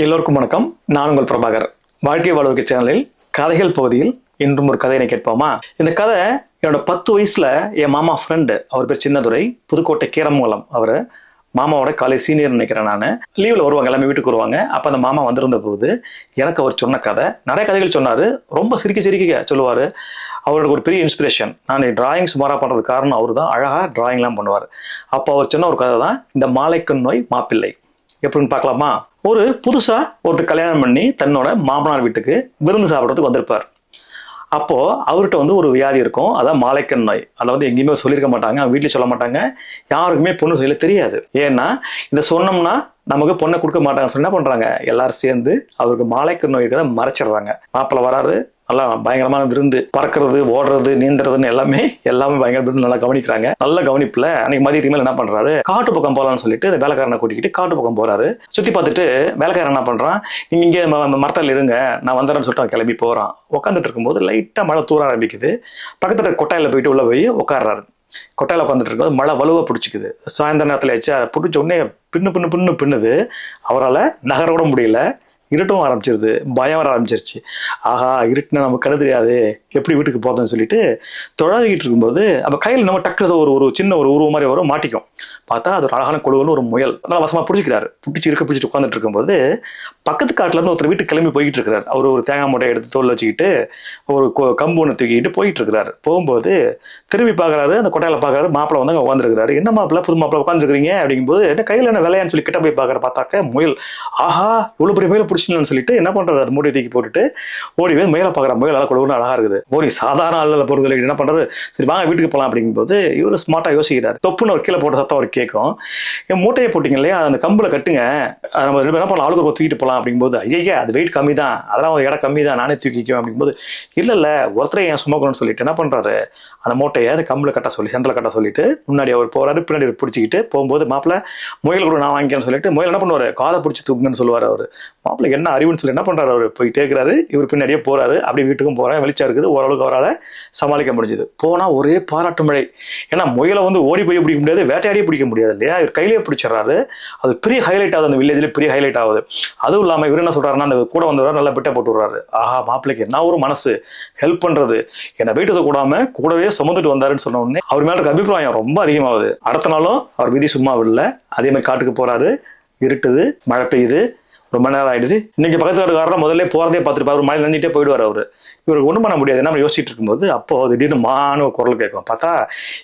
எல்லோருக்கும் வணக்கம். நான் உங்கள் பிரபாகர். வாழ்க்கை வாழ்வுக்கு சேனலில் கதைகள் பகுதியில் இன்றும் ஒரு கதையினை கேட்போமா? இந்த கதை என்னோட பத்து வயசுல என் மாமா ஃப்ரெண்டு அவர் பேர் சின்னதுரை புதுக்கோட்டை கீரமங்கலம் அவர் மாமாவோட காலேஜ் சீனியர் நினைக்கிறேன் நான். லீவில் வருவாங்க எல்லாமே வீட்டுக்கு வருவாங்க. அப்போ அந்த மாமா வந்திருந்த போது எனக்கு அவர் சொன்ன கதை நிறைய கதைகள் சொன்னார். ரொம்ப சிரிக்க சிரிக்க சொல்லுவார். அவரோட ஒரு பெரிய இன்ஸ்பிரேஷன் நான் டிராயிங் சுமாராக பண்ணுறது காரணம் அவர் தான் அழகாக டிராயிங்லாம் பண்ணுவார். அப்போ அவர் சொன்ன ஒரு கதை தான் இந்த மாலைக்கண் நோய் மாப்பிள்ளை. எப்படின்னு பார்க்கலாமா? ஒரு புதுசா ஒருத்தர் கல்யாணம் பண்ணி தன்னோட மாமனார் வீட்டுக்கு விருந்து சாப்பிட்றதுக்கு வந்திருப்பார். அப்போ அவர்கிட்ட வந்து ஒரு வியாதி இருக்கும். அதான் மாலைக்கண் நோய். அதை வந்து எங்கேயுமே சொல்லியிருக்க மாட்டாங்க. அவங்க வீட்டில் சொல்ல மாட்டாங்க. யாருக்குமே பொண்ணு சொல்ல தெரியாது. ஏன்னா இந்த சொன்னோம்னா நமக்கு பொண்ணை கொடுக்க மாட்டாங்கன்னு சொல்லி என்ன பண்றாங்க? எல்லாரும் சேர்ந்து அவருக்கு மாலைக்கண் நோய் இருக்கிறத மறைச்சிடுறாங்க. மாப்பிள்ளை வராரு. நல்லா பயங்கரமான விருந்து பறக்கிறது ஓடுறது நீந்துறதுன்னு எல்லாமே எல்லாமே பயங்கர விருந்து நல்லா கவனிக்கிறாங்க. நல்ல கவனிப்புல அன்னைக்கு மதியத்துக்கு மேல என்ன பண்றாரு? காட்டு பக்கம் போலாம்னு சொல்லிட்டு இந்த வேலைக்காரனை கூட்டிக்கிட்டு காட்டு பக்கம் போறாரு. சுத்தி பார்த்துட்டு வேலைக்காரன் என்ன பண்றான்? நீங்க இங்கே மரத்தில் இருங்க நான் வந்துடுறேன்னு சொல்லிட்டு அவன் கிளம்பி போறான். உட்காந்துட்டு இருக்கும்போது லைட்டா மழை தூர ஆரம்பிக்குது. பக்கத்துல கொட்டாயில போயிட்டு உள்ள போய் உட்கார்றாரு கொட்டாயில உட்காந்துட்டு இருக்கும்போது மழை வலுவை பிடிச்சிக்குது. சாயந்தர நேரத்தில் வச்சா பிடிச்ச உடனே பின்னு பின்னு பின்னு பின்னுது. அவரால் நகர கூட முடியல. இருட்டும் ஆரம்பிச்சிருது பயம் வர ஆரம்பிச்சிருச்சு. ஆஹா இருட்டுனா நமக்கு கண்ணு தெரியாது எப்படி வீட்டுக்கு போகிறதுன்னு சொல்லிட்டு தொழாவிக்கிட்டு இருக்கும்போது நம்ம கையில் நம்ம டக்குறது ஒரு ஒரு சின்ன ஒரு உருவம் மாதிரி வரும் மாட்டிக்கும். பார்த்தா அது ஒரு அழகான கொழுவல் ஒரு முயல். நல்லா வசமாக பிடிச்சிக்கிறாரு பிடிச்சி இருக்க பிடிச்சிட்டு உட்காந்துட்டு இருக்கும்போது பக்கத்து காட்டிலேருந்து ஒருத்தர் வீட்டுக்கு கிளம்பி போய்கிட்டு இருக்கிறார். அவர் ஒரு தேங்காய் மூட்டை எடுத்து தோல் வச்சுக்கிட்டு ஒரு கம்பு ஒன்று தூக்கிட்டு போயிட்டு இருக்கிறாரு. போகும்போது திரும்பி பார்க்குறாரு அந்த கொட்டையில் பார்க்குறாரு மாப்பிளை வந்து அங்கே உட்காந்துருக்காரு என்ன மாப்பிளை புது மாப்பிள்ளை உட்காந்துருக்கீங்க அப்படிங்கும்போது என்ன கையில் என்ன விளையான்னு சொல்லி கிட்ட போய் பார்க்கற பார்த்தாக்க முயல். ஆஹா இவ்வளோ பெரிய பிடிச்சி பிடிச்சிடலன்னு சொல்லிட்டு என்ன பண்றாரு அது மூட்டை தூக்கி போட்டுட்டு ஓடி போய் முயலை பார்க்குற முயல் நல்லா கொடுக்கணும் அழகா இருக்குது. ஓடி சாதாரண ஆளில் பொறுத்தவரை என்ன பண்றாரு சரி வாங்க வீட்டுக்கு போகலாம் அப்படிங்கும்போது இவரு ஸ்மார்ட்டாக யோசிக்கிறார். தொப்புன்னு ஒரு கீழே போட்ட சத்தம் அவர் கேட்கும். என் மூட்டையை போட்டிங்க இல்லையா? அந்த கம்பில் கட்டுங்க. அதை நம்ம ரெண்டு பேரும் என்ன பண்ணலாம்? ஆளுக்கு தூக்கிட்டு போகலாம் அப்படிங்கும்போது ஐயா அது வெயிட் கம்மி தான் அதெல்லாம் ஒரு இடம் கம்மி தான் நானே தூக்கிக்குவேன் அப்படிங்கும்போது இல்லை இல்லை ஒருத்தரை ஏன் சுமக்கணும்னு சொல்லிட்டு என்ன பண்றாரு? அந்த மூட்டையை அது கம்பில் கட்ட சொல்லி சென்டரில் கட்ட சொல்லிட்டு முன்னாடி அவர் போறாரு பின்னாடி பிடிச்சிக்கிட்டு போகும்போது மாப்பிள்ள முயல் கூட நான் வாங்கிக்கிறேன்னு சொல்லிட்டு முயல் என்ன பண்ணுவாரு? காதை பிடிச்சி தூக்குங்கன்னு சொல்லுவார் அவர். மாப்பிள்ளை என்ன அறிவுன்னு சொல்லி என்ன பண்றாரு அவர்? போய் கேட்குறாரு இவர் பின்னாடியே போறாரு. அப்படி வீட்டுக்கும் போறேன் வெளிச்சம் இருக்குது. ஓரளவுக்கு அவரால் சமாளிக்க முடிஞ்சது. போனா ஒரே பாராட்டு மழை. ஏன்னா முயலை வந்து ஓடி போய் பிடிக்க முடியாது வேட்டையாடியே பிடிக்க முடியாது இல்லையா? இவர் கையிலேயே பிடிச்சிடறாரு. அது பெரிய ஹைலைட் ஆகுது அந்த வில்லேஜ்ல பெரிய ஹைலைட் ஆகுது. அதுவும் இல்லாம இவர் என்ன சொல்றாருன்னா அந்த கூட வந்தவர் நல்லா பிட்ட போட்டு விடுறாரு. ஆஹா மாப்பிள்ளைக்கு என்ன ஒரு மனசு. ஹெல்ப் பண்றது. என்னை வீட்டுக்கு கூடாம கூடவே சுமந்துட்டு வந்தாருன்னு சொன்ன உடனே அவர் மேல இருக்க அபிப்பிராயம் ரொம்ப அதிகமாகுது. அடுத்த நாளும் அவர் விதி சும்மா விடல. அதே மாதிரி காட்டுக்கு போறாரு. இருட்டுது மழை பெய்யுது. ரொம்ப நேரம் ஆயிடுது. இன்னைக்கு பக்கத்து வீட்டுக்காரர் முதல்ல போறதே பார்த்துருப்பாரு அவர் மழை நின்றுட்டே போயிடுவார் அவரு. இவருக்கு ஒன்றும் பண்ண முடியாது. என்ன யோசிச்சுட்டு இருக்கும்போது அப்போ திடீர்னு மானு குரல் கேட்கும். பார்த்தா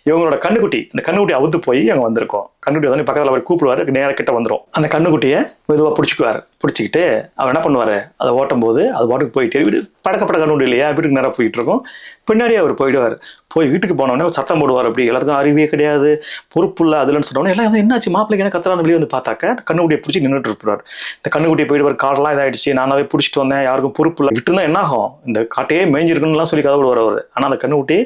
இவங்களோட கண்ணுக்குட்டி இந்த கண்ணுக்குட்டி அவுத்து போய் அங்கே வந்திருக்கோம். கண்ணுக்குட்டி வந்து பக்கத்தில் அவர் கூப்பிடுவாரு நேர கிட்ட வந்துடும் அந்த கண்ணுக்குட்டியை மெதுவாக பிடிச்சிக்குவார். பிடிச்சிக்கிட்டு அவர் என்ன பண்ணுவார்? அதை ஓட்டும் போது அது பாட்டுக்கு போயிட்டு வீடு படக்கப்பட்ட கண்ணுக்குட்டி இல்லையா? வீட்டுக்கு நேராக போயிட்டு இருக்கும். பின்னாடி அவர் போயிடுவார். போய் வீட்டுக்கு போனோடனே சத்தம் போடுவார். அப்படி எல்லாருக்கும் அறிவே கிடையாது. பொறுப்பு இல்லை அதுலன்னு சொன்னோடனே எல்லாம் வந்து என்னாச்சு? மாப்பிள்ளைக்கு என்ன கத்துறான்னு வெளியே வந்து பார்த்தாக்க அந்த கண்ணுக்குட்டியை பிடிச்சி நின்றுட்டு இருப்பார். இந்த கண்ணுக்குட்டியை போயிடுவார் காலெல்லாம் இதாயிடுச்சு. நான் பிடிச்சிட்டு வந்தேன். யாருக்கும் பொறுப்பு இல்லை. விட்டுருந்தா என்ன ஆகும் இந்த காட்டையே மேய்ஞ்சிருக்குன்னுலாம் சொல்லி கதை வரவர் ஆனால் அந்த கண்ணுக்குட்டி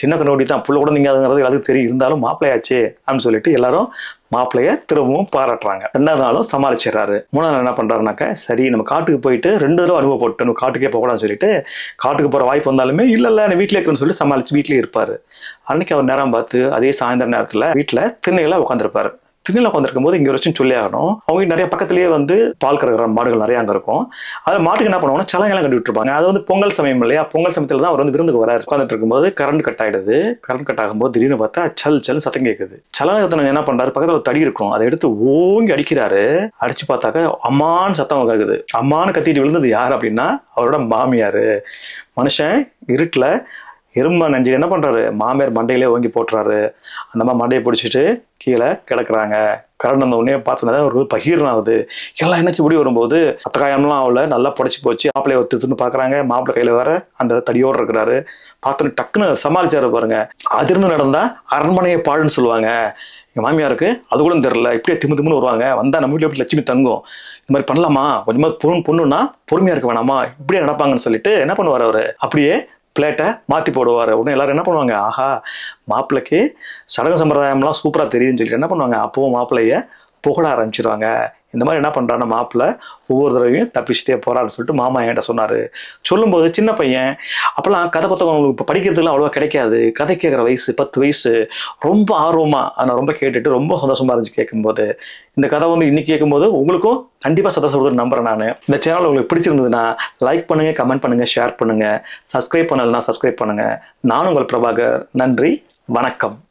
சின்ன கண்ணுக்குட்டி தான் புள்ள கூட நீங்காதுங்கிறது எல்லாத்துக்கும் தெரியும். இருந்தாலும் மாப்பிள்ளையாச்சே அப்படின்னு சொல்லிட்டு எல்லாரும் மாப்பிள்ளைய திரும்பவும் பாராட்டுறாங்க. ரெண்டாவது நாளும் சமாளிச்சிடுறாரு. மூணாவது என்ன பண்றாருனாக்க சரி நம்ம காட்டுக்கு போயிட்டு ரெண்டு தடவை அனுபவப்பட்டு நம்ம காட்டுக்கே போகக்கூடாதுன்னு சொல்லிட்டு காட்டுக்கு போற வாய்ப்பு வந்தாலுமே இல்ல இல்ல நான் வீட்டிலே இருக்குன்னு சொல்லி சமாளிச்சு வீட்லயே இருப்பாரு. அன்னைக்கு அவர் நேரம் பார்த்து அதே சாயந்தரம் நேரத்துல வீட்டுல திண்ணையில உட்காந்துருப்பாரு திண்ணையில உட்காந்துருக்கும் போது இங்க ஒரு சொல்லி ஆகணும். அவங்க நிறைய பக்கத்துலயே வந்து பால் கறக்கிற மாடுகள் நிறைய அங்க இருக்கும். அதை மாட்டுக்கு என்ன பண்ணுவாங்கன்னா சலங்கெல்லாம் கட்டி விட்டுருப்பாங்க. அது வந்து பொங்கல் சமயம் இல்லையா? பொங்கல் சமயத்துல தான் அவர் வந்து விருந்துக்கு வராரு. உட்காந்துட்டு இருக்கும்போது கரண்ட் கட் ஆயிடுது. கரண்ட் கட் ஆகும்போது திடீர்னு பார்த்தா சல் சல் சத்தம் கேட்குது. சலங்கத்தனை என்ன பண்றாரு? பக்கத்துல ஒரு தடி இருக்கும். அதை எடுத்து ஓங்கி அடிக்கிறாரு. அடிச்சு பார்த்தாக்க அம்மான்னு சத்தம் கேட்குது. அம்மான்னு கத்திட்டு விழுந்தது யார் அப்படின்னா அவரோட மாமியாரு. மனுஷன் இருட்டுல எறும்பா நஞ்சு என்ன பண்ணுறாரு மாமியார் மண்டையிலே ஓங்கி போட்டுறாரு. அந்த மாதிரி மண்டையை பிடிச்சிட்டு கீழே கிடக்குறாங்க. கரண்ட் வந்த உடனே பார்த்தோன்னா ஒரு பகீர்னு ஆகுது எல்லாம் என்னச்சு முடி வரும்போது அத்தகாயம்லாம் அவளை நல்லா புடச்சி போச்சு. மாப்பிள்ளைய திருத்துன்னு பார்க்கறாங்க. மாப்பிள்ளை கையில் வேற அந்த தடியோடு இருக்கிறாரு. பார்த்தோன்னு டக்குன்னு சமாளிச்சாரு பாருங்க. அதிர்ந்து நடந்தால் அரண்மனையை பாடுன்னு சொல்லுவாங்க. எங்கள் மாமியாருக்கு அது கூட தெரில இப்படியே திமு திமுன்னு வருவாங்க. வந்தால் நம்ம வீட்டில் எப்படி லட்சுமி தங்கும்? இந்த மாதிரி பண்ணலாமா? கொஞ்சமாக பொண்ணு பொண்ணுன்னா பொறுமையாக இருக்க வேணாமா? இப்படியே நடப்பாங்கன்னு சொல்லிட்டு என்ன பண்ணுவார் அவர்? அப்படியே பிளேட்டை மாற்றி போடுவார். உடனே எல்லாரும் என்ன பண்ணுவாங்க? ஆஹா மாப்பிள்ளைக்கு சடங்கு சம்பிரதாயம்லாம் சூப்பராக தெரியுதுன்னு சொல்லிட்டு என்ன பண்ணுவாங்க? அப்போவும் மாப்பிள்ளைய புகழ ஆரம்பிச்சிருவாங்க. இந்த மாதிரி என்ன பண்றாருன்னா மாப்பிள்ள ஒவ்வொரு தடவையும் தப்பிச்சுட்டே போகிறான்னு சொல்லிட்டு மாமா என்கிட்ட சொன்னார். சொல்லும்போது சின்ன பையன் அப்போல்லாம் கதை புத்தகம் உங்களுக்கு இப்போ படிக்கிறதுக்குலாம் அவ்வளோவா கிடைக்காது. கதை கேட்குற வயசு பத்து வயசு ரொம்ப ஆர்வமாக நான் ரொம்ப கேட்டுட்டு ரொம்ப சந்தோஷமாக இருந்துச்சு கேட்கும்போது இந்த கதை வந்து இன்னைக்கு கேட்கும்போது உங்களுக்கும் கண்டிப்பாக சந்தோஷம் வருதுன்னு நம்புறேன் நான். இந்த சேனல் உங்களுக்கு பிடிச்சிருந்ததுன்னா லைக் பண்ணுங்கள் கமெண்ட் பண்ணுங்கள் ஷேர் பண்ணுங்கள் சப்ஸ்கிரைப் பண்ணலைன்னா சப்ஸ்கிரைப் பண்ணுங்கள் நான் உங்கள் பிரபாகர். நன்றி வணக்கம்.